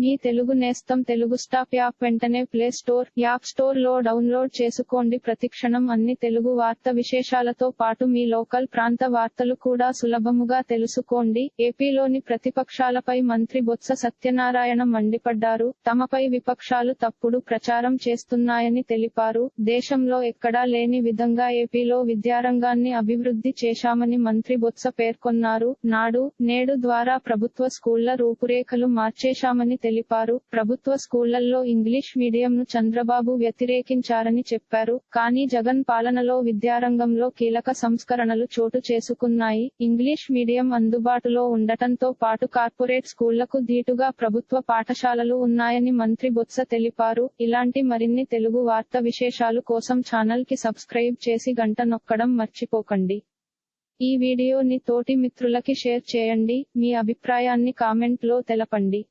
మీ తెలుగు నేస్తం Telugu stop app వెంటనే play store app స్టోర్లో డౌన్లోడ్ చేసుకోండి. ప్రతిక్షణం అన్ని తెలుగు వార్త విశేషాలతో పాటు మీ లోకల్ ప్రాంత వార్తలు కూడా సులభముగా తెలుసుకోండి. ఏపీలోని ప్రతిపక్షాలపై మంత్రి బొత్స సత్యనారాయణ మండిపడ్డారు. తమపై విపక్షాలు తప్పుడు ప్రచారం చేస్తున్నాయని తెలిపారు. దేశంలో ఎక్కడా లేని విధంగా ఏపీలో విద్యారంగాన్ని అభివృద్ధి చేశామని మంత్రి బొత్స పేర్కొన్నారు. నాడు నేడు ద్వారా ప్రభుత్వ స్కూళ్ళ రూపురేఖలు మార్చేశామని తెలిపారు ప్రభుత్వ స్కూళ్ళలో ఇంగ్లీష్ మీడియంను చంద్రబాబు వ్యతిరేకించారని చెప్పారు. కానీ జగన్ పాలనలో విద్యారంగంలో కీలక సంస్కరణలు చోటు చేసుకున్నాయి. ఇంగ్లీష్ మీడియం అందుబాటులో ఉండటంతో పాటు కార్పొరేట్ స్కూళ్ళకు ధీటుగా ప్రభుత్వ పాఠశాలలు ఉన్నాయని మంత్రి బొత్స తెలిపారు. ఇలాంటి మరిన్ని తెలుగు వార్త విశేషాలు కోసం ఛానల్కి సబ్స్క్రైబ్ చేసి గంట నొక్కడం మర్చిపోకండి. ఈ వీడియోని తోటి మిత్రులకి షేర్ చేయండి. మీ అభిప్రాయాన్ని కామెంట్లో తెలపండి.